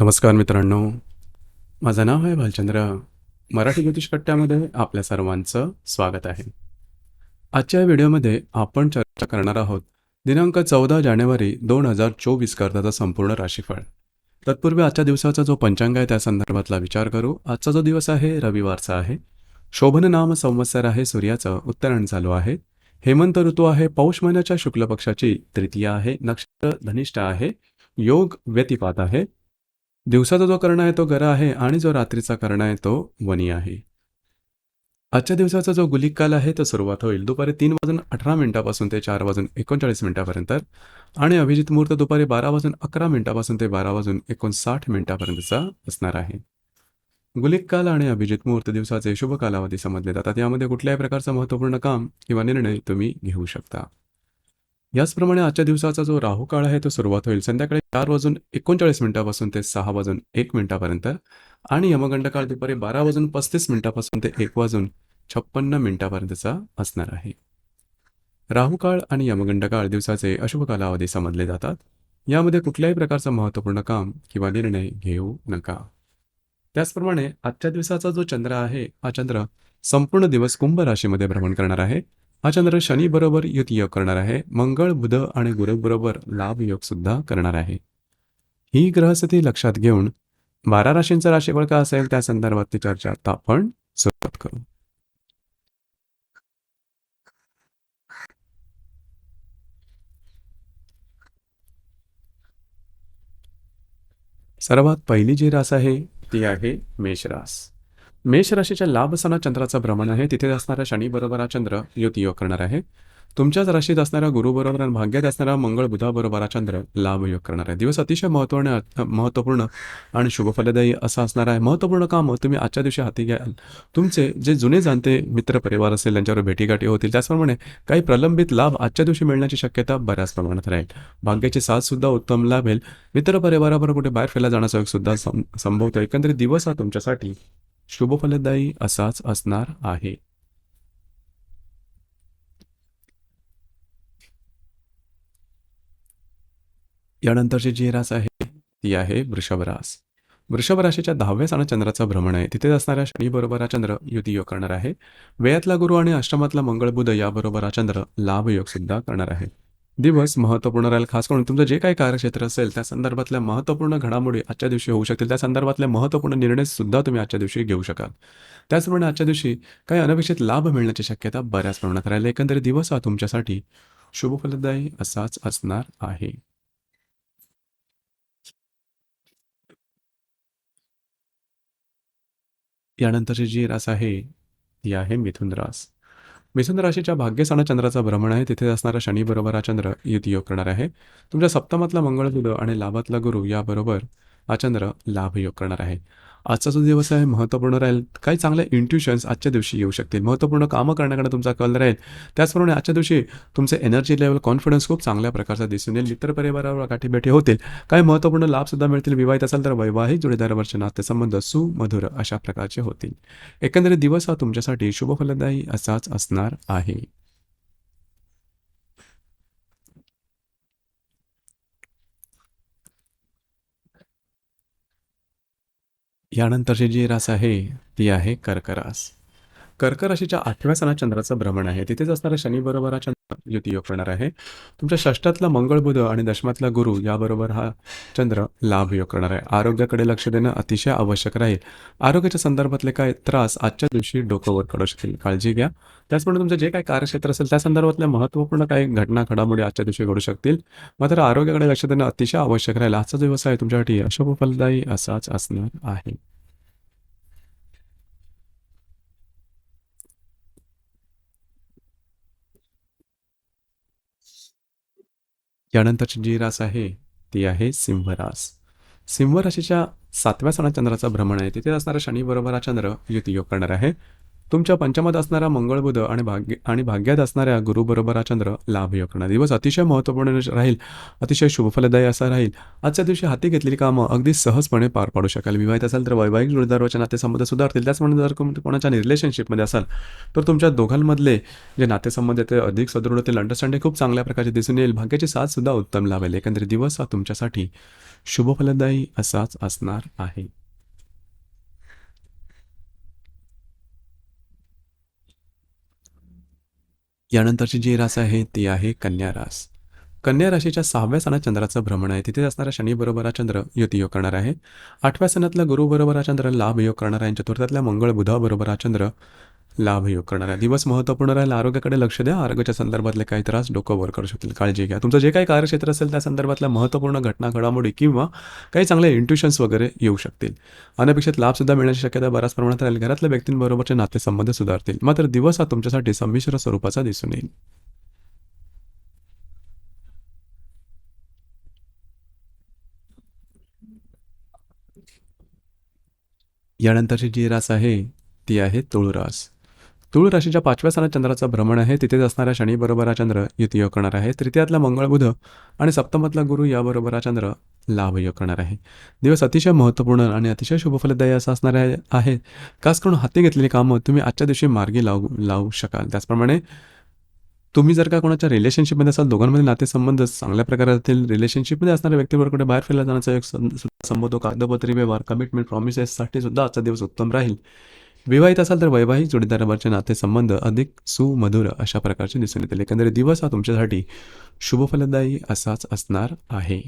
नमस्कार मित्रांनो. माझं नाव आहे भालचंद्र. मराठी ज्योतिषकट्ट्यामध्ये आपल्या सर्वांचं स्वागत आहे. आजच्या व्हिडिओमध्ये आपण चर्चा करणार आहोत दिनांक चौदा जानेवारी दोन हजार चोवीस करताचा संपूर्ण राशीफळ. तत्पूर्वी आजच्या दिवसाचा जो पंचांग आहे त्या संदर्भातला विचार करू. आजचा जो दिवस आहे रविवारचा आहे. शोभन नाम संवत्सर आहे सूर्याचं उत्तरायण चालू आहे. हेमंत ऋतू आहे पौष महिन्याच्या शुक्ल पक्षाची तृतीया आहे नक्षत्र धनिष्ठ आहे योग व्यतिपात आहे. दिवसाचा जो कर्ण आहे तो गरा आहे आणि जो रात्रीचा कर्ण आहे तो वनी आहे. आजच्या दिवसाचा जो गुलिक काल आहे तो सुरुवात होईल. दुपारी तीन वाजून अठरा मिनिटापासून ते चार वाजून एकोणचाळीस मिनिटापर्यंत आणि अभिजित मुहूर्त दुपारी बारा वाजून अकरा मिनिटापासून ते बारा वाजून एकोणसाठ मिनिटापर्यंतचा असणार आहे. गुलिक काल आणि अभिजित मुहूर्त दिवसाचे शुभ कालावधी समजले जातात. यामध्ये कुठल्याही प्रकारचं महत्त्वपूर्ण काम किंवा निर्णय तुम्ही घेऊ शकता. याचप्रमाणे आजच्या दिवसाचा जो राहू काळ आहे तो सुरुवात होईल संध्याकाळी चार वाजून एकोणचाळीस मिनिटापासून ते सहा वाजून एक मिनिटापर्यंत आणि यमगंड काळ दुपारी बारा वाजून पस्तीस मिनिटापासून ते एक वाजून छप्पन्न मिनिटापर्यंतचा असणार आहे. राहू काळ आणि यमगंड काळ दिवसाचे अशुभ कालावधी समजले जातात. यामध्ये कुठल्याही प्रकारचं महत्त्वपूर्ण काम किंवा निर्णय घेऊ नका. त्याचप्रमाणे आजच्या दिवसाचा जो चंद्र आहे हा चंद्र संपूर्ण दिवस कुंभ राशीमध्ये भ्रमण करणार आहे. हा चंद्र शनी बरोबर योग करणार आहे मंगळ बुध आणि गुरुबरोबर लाभ योग सुद्धा करणार आहे. ही ग्रहस्थिती लक्षात घेऊन बारा राशींचा राशीफळ का असेल त्या संदर्भातली चर्चा आता आपण सुरुवात करू. सर्वात पहिली जी रास आहे ती आहे मेषरास मेष राशीच्या लाभ सणा चंद्राचं भ्रमण आहे. तिथे असणारा शनी बरोबर हा चंद्र युती योग करणार आहे. तुमच्याच राशीत असणाऱ्या गुरुबरोबर आणि भाग्यात असणारा मंगळ बुधाबरोबर हा चंद्र लाभ योग करणार आहे. दिवस अतिशय महत्त्वपूर्ण महत्त्वपूर्ण आणि शुभफलदायी असा असणार आहे. महत्त्वपूर्ण कामं तुम्ही आजच्या दिवशी हाती घ्याल. तुमचे जे जुने जाणते मित्र परिवार असेल त्यांच्यावर भेटीगाठी होतील त्याचप्रमाणे काही प्रलंबित लाभ आजच्या दिवशी मिळण्याची शक्यता बऱ्याच प्रमाणात राहील. भाग्याची साथ सुद्धा उत्तम लाभेल मित्र परिवाराबरोबर कुठे बाहेर फिरला जाण्याचा सुद्धा संभवतो एकंदरीत दिवस हा तुमच्यासाठी शुभफलदायी असाच असणार आहे. यानंतरची जी रास आहे ती आहे वृषभ रास. वृषभ राशीच्या दहाव्या स्थानात चंद्राचा भ्रमण आहे. तिथे असणाऱ्या शनीबरोबर हा चंद्र युतीयोग करणार आहे. वेयातला गुरु आणि अष्टमातला मंगळ बुध याबरोबर हा चंद्र लाभ योग सुद्धा करणार आहे. दिवस महत्त्वपूर्ण राहील खास करून तुमचं जे काही कार्यक्षेत्र असेल त्या संदर्भातल्या महत्त्वपूर्ण घडामोडी आजच्या दिवशी होऊ शकतील. त्या संदर्भातले महत्त्वपूर्ण निर्णय सुद्धा तुम्ही आजच्या दिवशी घेऊ शकाल. त्याचप्रमाणे आजच्या दिवशी काही अनपेक्षित लाभ मिळण्याची शक्यता बऱ्याच प्रमाणात राहील. एकंदरीत दिवस हा तुमच्यासाठी शुभफलदायी असाच असणार आहे. यानंतरची जी रास आहे ती आहे मिथुन रास. मिथुन राशीच्या भाग्यस्थाना चंद्राचा भ्रमण आहे. तिथे असणारा शनी बरोबर हा चंद्र युती योग करणार आहे. तुमच्या सप्तमातला मंगळ बुध आणि लाभातला गुरु याबरोबर हा चंद्र लाभ योग करणार आहे. आजचा जो दिवस आहे महत्त्वपूर्ण राहील. काही चांगल्या इंट्युशन्स आजच्या दिवशी येऊ शकतील. महत्त्वपूर्ण कामं करण्याकडे तुमचा कल राहील. त्याचप्रमाणे आजच्या दिवशी तुमचे एनर्जी लेवल कॉन्फिडन्स खूप चांगल्या प्रकारचा दिसून येईल. मित्र परिवारावर गाठीभेटी होतील. काही महत्त्वपूर्ण लाभसुद्धा मिळतील. विवाहित असाल तर वैवाहिक जोडीदारावरचे नातेसंबंध सुमधुर अशा प्रकारचे होतील. एकंदरीत दिवस हा तुमच्यासाठी शुभफलदायी असाच असणार आहे. यानंतरची जी रास आहे ती आहे कर्करास. कर्क राशीच्या आठव्या सणात चंद्राचं भ्रमण आहे. तिथेच असणारा शनी बरोबर युती योग करणार आहे. तुमच्या षष्टातला मंगळ बुध आणि दशमातला गुरु याबरोबर हा चंद्र लाभ योग करणार आहे. आरोग्याकडे लक्ष देणं अतिशय आवश्यक राहील. आरोग्याच्या संदर्भातले काय त्रास आजच्या दिवशी डोकंवर करू शकेल? शकतील काळजी घ्या. त्याचप्रमाणे तुमचं जे काही कार्यक्षेत्र असेल त्या संदर्भातल्या महत्त्वपूर्ण काही घटना घडामोडी आजच्या दिवशी घडू शकतील. मात्र आरोग्याकडे लक्ष देणं अतिशय आवश्यक राहील. आजचा दिवस आहे तुमच्यासाठी अशुभ फलदायी असाच असणार आहे. यानंतरची जी रास आहे ती आहे सिंहरास. सिंह राशीच्या सातव्या सणाचंद्राचा भ्रमण आहे. तिथे असणारा शनी बरोबर हा चंद्र युती योग करणार आहे. तुमच्या पंचमात असणारा मंगळ बुध आणि भाग्य आणि भाग्यात असणाऱ्या गुरुबरोबर हा चंद्र लाभयोग करणार दिवस अतिशय महत्त्वपूर्ण राहील अतिशय शुभफलदायी असा राहील. आजच्या दिवशी हाती घेतलेली कामं अगदी सहजपणे पार पाडू शकाल. विवाहित असाल तर वैवाहिक जोडीदाराच्या नातेसंबंध सुधारतील. त्याचप्रमाणे जर कोणाच्या रिलेशनशिपमध्ये असाल तर तुमच्या दोघांमधले जे नातेसंबंध आहेत ते अधिक सदृढ होतील. अंडरस्टँडिंग खूप चांगल्या प्रकारचे दिसून येईल. भाग्याची साथ सुद्धा उत्तम लाभेल. एकंदरीत दिवस हा तुमच्यासाठी शुभफलदायी असाच असणार आहे. यानंतरची जी रास आहे ती आहे कन्या रास. कन्या राशीच्या सहाव्या सणात चंद्राचं भ्रमण आहे. तिथे असणारा शनी बरोबर हा चंद्र युतियोग करणार आहे. आठव्या सणातला गुरु बरोबर हा चंद्र लाभ योग करणार आहे. आणि चतुर्थातल्या मंगळ बुधाबरोबर हा चंद्र लाभ योग करणार. आहे दिवस महत्त्वपूर्ण राहील आरोग्याकडे लक्ष द्या आरोग्याच्या संदर्भातले काही त्रास डोकं वर करू शकतील काळजी घ्या. तुमचं जे काही कार्यक्षेत्र असेल त्या संदर्भातल्या महत्त्वपूर्ण घटना घडामोडी किंवा काही चांगले इंट्युशन्स वगैरे येऊ शकतील. अनपेक्षित लाभसुद्धा मिळण्याची शक्यता बऱ्याच प्रमाणात राहील. घरातल्या व्यक्तींबरोबरचे नातेसंबंध सुधारतील. मात्र दिवस हा तुमच्यासाठी संमिश्र स्वरूपाचा दिसून येईल. यानंतरची जी रास आहे ती आहे तुळरास. तुळ राशीच्या पाचव्या स्थानात चंद्राचं भ्रमण आहे. तिथेच असणाऱ्या शनी बरोबर हा चंद्र युतियोग करणार आहे. तृतीयातला मंगळ बुध आणि सप्तमातला गुरु याबरोबर हा चंद्र लाभयोग करणार आहे. दिवस अतिशय महत्त्वपूर्ण आणि अतिशय शुभफलदायी असा असणार आहे खास करून हाती घेतलेली कामं तुम्ही आजच्या दिवशी मार्गी लावू लावू शकाल. त्याचप्रमाणे तुम्ही जर का कोणाच्या रिलेशनशिपमध्ये असाल दोघांमध्ये नातेसंबंध चांगल्या प्रकारातील रिलेशनशिपमध्ये असणाऱ्या व्यक्तीबरोबर बाहेर फिरला जाण्याचा एक संबोधो कागदपत्री व्यवहार कमिटमेंट प्रॉमिसेससाठी सुद्धा आजचा दिवस उत्तम राहील. विवाहित असाल तर वैवाहिक जोडीदारावरचे नातेसंबंध अधिक सुमधुर अशा प्रकारचे दिसून येतील एकंदरीत दिवस हा तुमच्यासाठी शुभफलदायी असाच असणार आहे.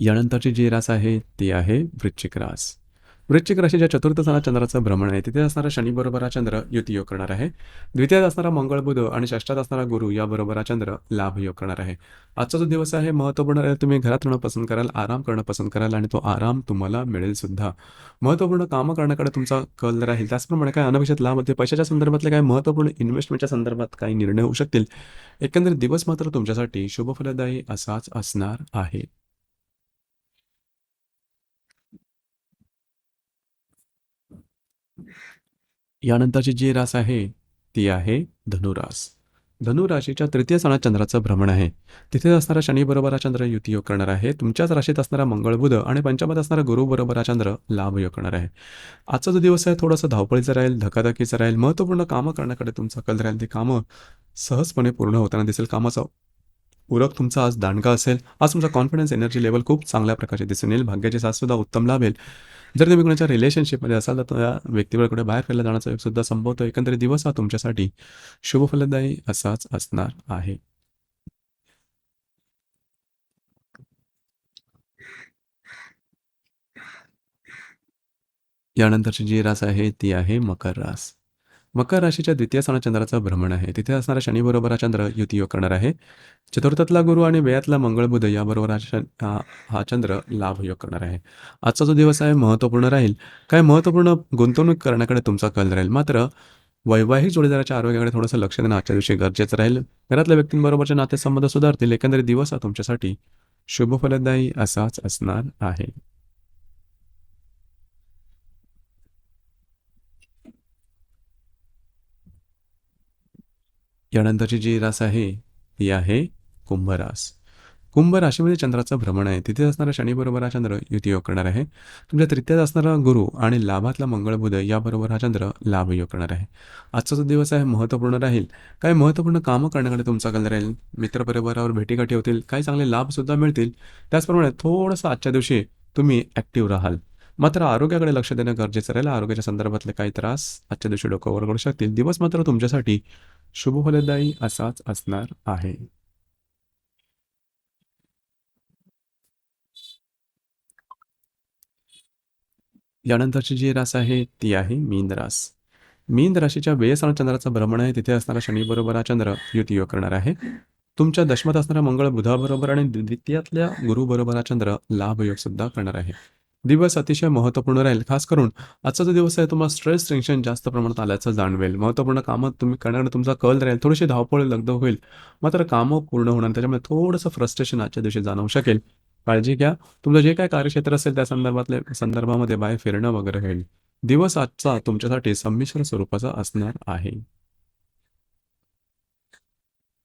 यानंतरची जी रास आहे ती आहे वृश्चिक रास. वृश्चिक राशीच्या चतुर्थ स्थानात चंद्राचं भ्रमण आहे तिथे असणारा शनीबरोबर हा चंद्र युतीयोग करणार आहे. द्वितीयात असणारा मंगळ बुध आणि षष्ठात असणारा गुरु याबरोबर हा चंद्र लाभ योग करणार आहे. आजचा जो दिवस आहे महत्त्वपूर्ण तुम्ही घरात राहणं पसंत कराल आराम करणं पसंत कराल आणि तो आराम तुम्हाला मिळेल सुद्धा. महत्त्वपूर्ण कामं करण्याकडे तुमचा कल राहील. त्याचप्रमाणे काय अनपेक्षित लाभ होते पैशाच्या संदर्भातले काही महत्त्वपूर्ण इन्व्हेस्टमेंटच्या संदर्भात काही निर्णय होऊ शकतील? एकंदरीत दिवस मात्र तुमच्यासाठी शुभफलदायी असाच असणार आहे. यानंतरची जी रास आहे ती आहे धनुरास. धनुराशीच्या तृतीय स्थानात चंद्राचं भ्रमण आहे. तिथे असणारा शनी बरोबर हा चंद्र युतियोग करणार आहे. तुमच्याच राशीत असणारा मंगळ बुध आणि पंचमात असणारा गुरु बरोबर हा चंद्र लाभ योग करणार आहे. आजचा जो दिवस आहे थोडंसं धावपळीचं राहील धकाधकीचं राहील महत्त्वपूर्ण कामं करण्याकडे तुमचा कल राहील. ते कामं सहजपणे पूर्ण होताना दिसेल. कामाचा उरक तुमचा आज दांडगा असेल. आज तुमचा कॉन्फिडन्स एनर्जी लेवल खूप चांगल्या प्रकारचे दिसून येईल. भाग्याची साथसुद्धा उत्तम लाभेल. जर तुम्ही कोणाच्या रिलेशनशिपमध्ये असाल तर त्या व्यक्तीवर कुठे बाहेर फिरला जाण्याचा सुद्धा संभवतो एकंदरीत दिवस हा तुमच्यासाठी शुभफलदायी असाच असणार आहे. यानंतरची जी रास आहे ती आहे मकर रास. मकर राशीच्या द्वितीय स्थानात चंद्राचं भ्रमण आहे. तिथे असणारा शनीबरोबर हा चंद्र युतीयोग करणार आहे. चतुर्थातला गुरु आणि व्ययातला मंगळ बुध याबरोबर हा शन- हा हा चंद्र लाभ योग करणार आहे. आजचा जो दिवस आहे महत्त्वपूर्ण राहील. काय महत्त्वपूर्ण गुंतवणूक करण्याकडे तुमचा कल राहील? मात्र वैवाहिक जोडीदाराच्या आरोग्याकडे थोडंसं लक्ष देणं आजच्या दिवशी गरजेचं राहील. घरातल्या व्यक्तींबरोबरचे नातेसंबंध सुधारतील. एकंदरीत दिवस हा तुमच्यासाठी शुभफलदायी असाच असणार आहे. यानंतरची जी रास आहे ती आहे कुंभरास. कुंभ राशीमध्ये चंद्राचं भ्रमण आहे. तिथे असणारा शनीबरोबर हा चंद्र युतियोग करणार आहे. तुमच्या तृतीयात असणारा गुरु आणि लाभातला मंगळ बुध याबरोबर हा चंद्र लाभयोग करणार आहे. आजचा जो दिवस आहे महत्त्वपूर्ण राहील. काही महत्त्वपूर्ण कामं करण्याकडे तुमचा कल राहील? मित्रपरिवारावर भेटीगाठी होतील? काही चांगले लाभसुद्धा मिळतील? त्याचप्रमाणे थोडंसं आजच्या दिवशी तुम्ही ॲक्टिव्ह राहाल. मात्र आरोग्याकडे लक्ष देणं गरजेचं राहील. आरोग्याच्या संदर्भातले काही त्रास आजच्या दिवशी डोक्यावर करू शकतील. दिवस मात्र तुमच्यासाठी शुभफलदायी असाच असणार आहे. यानंतरची जी रास आहे ती आहे मीन रास. मीन राशीच्या वेयस्थानात चंद्राचं भ्रमण आहे तिथे असणारा शनी बरोबर हा चंद्र युतियोग करणार आहे. तुमच्या दशमात असणारा मंगळ बुधाबरोबर आणि द्वितीयातल्या गुरु बरोबर हा चंद्र लाभयोग सुद्धा करणार आहे. दिवस अतिशय महत्त्वपूर्ण राहील. खास करून आजचा जो दिवस आहे तुम्हाला स्ट्रेस टेन्शन जास्त प्रमाणात आल्याचं जाणवेल. महत्त्वपूर्ण कामं तुम्ही करणार तुमचा कल राहील थोडीशी धावपळ लगद होईल. मात्र कामं पूर्ण होणार त्याच्यामुळे थोडंसं फ्रस्ट्रेशन आजच्या दिवशी जाणवू शकेल. काळजी घ्या. तुमचं जे काय कार्यक्षेत्र असेल त्या संदर्भातले संदर्भामध्ये बाहेर फिरणं वगैरे होईल. दिवस आजचा तुमच्यासाठी संमिश्र स्वरूपाचा असणार आहे.